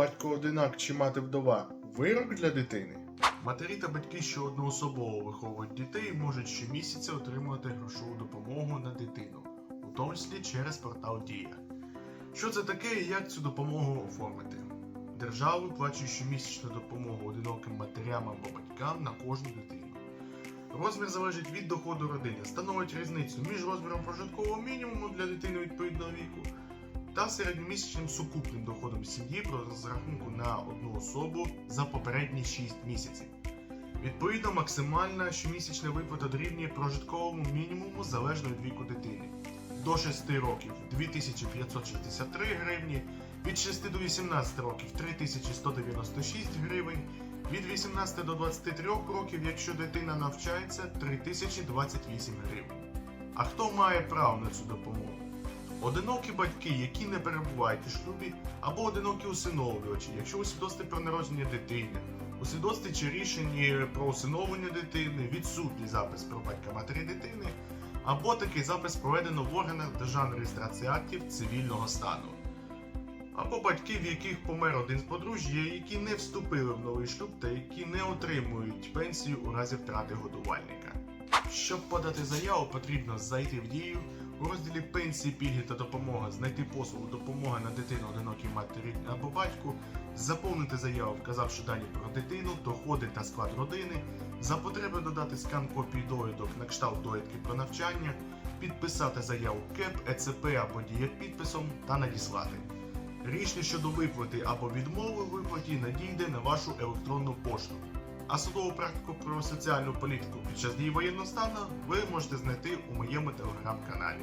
Батько одинак чи мати вдова вирок для дитини. Матері та батьки, що одноособово виховують дітей, можуть щомісяця отримувати грошову допомогу на дитину, у тому числі через портал Дія. Що це таке і як цю допомогу оформити? Держава виплачує щомісячну допомогу одиноким матерям або батькам на кожну дитину. Розмір залежить від доходу родини, становить різницю між розміром прожиткового мінімуму для дитини відповідного віку та середньомісячним сукупним доходом сім'ї про розрахунку на одну особу за попередні 6 місяців. Відповідно, максимальна щомісячна виплата дорівнює прожитковому мінімуму залежно від віку дитини. До 6 років 2563 гривні, від 6 до 18 років 3196 гривень, від 18 до 23 років, якщо дитина навчається, 3028 гривень. А хто має право на цю допомогу? Одинокі батьки, які не перебувають у шлюбі, або одинокі усиновлювачі, якщо у свідоцтві про народження дитини, у свідоцтві чи рішенні про усиновлення дитини, відсутній запис про батька матері дитини, або такий запис проведено в органах державної реєстрації актів цивільного стану. Або батьки, в яких помер один з подружжя, які не вступили в новий шлюб та які не отримують пенсію у разі втрати годувальника. Щоб подати заяву, потрібно зайти в дію у розділі пенсії, пільги та допомога, знайти послугу допомога на дитину одинокій матері або батьку, заповнити заяву, вказавши дані про дитину, доходи та склад родини, за потреби додати скан копії довідок на кшталт довідки про навчання, підписати заяву КЕП, ЕЦП або дієпідписом та надіслати. Рішення щодо виплати або відмови виплаті надійде на вашу електронну пошту. А судову практику про соціальну політику під час дії воєнного стану ви можете знайти у моєму телеграм-каналі.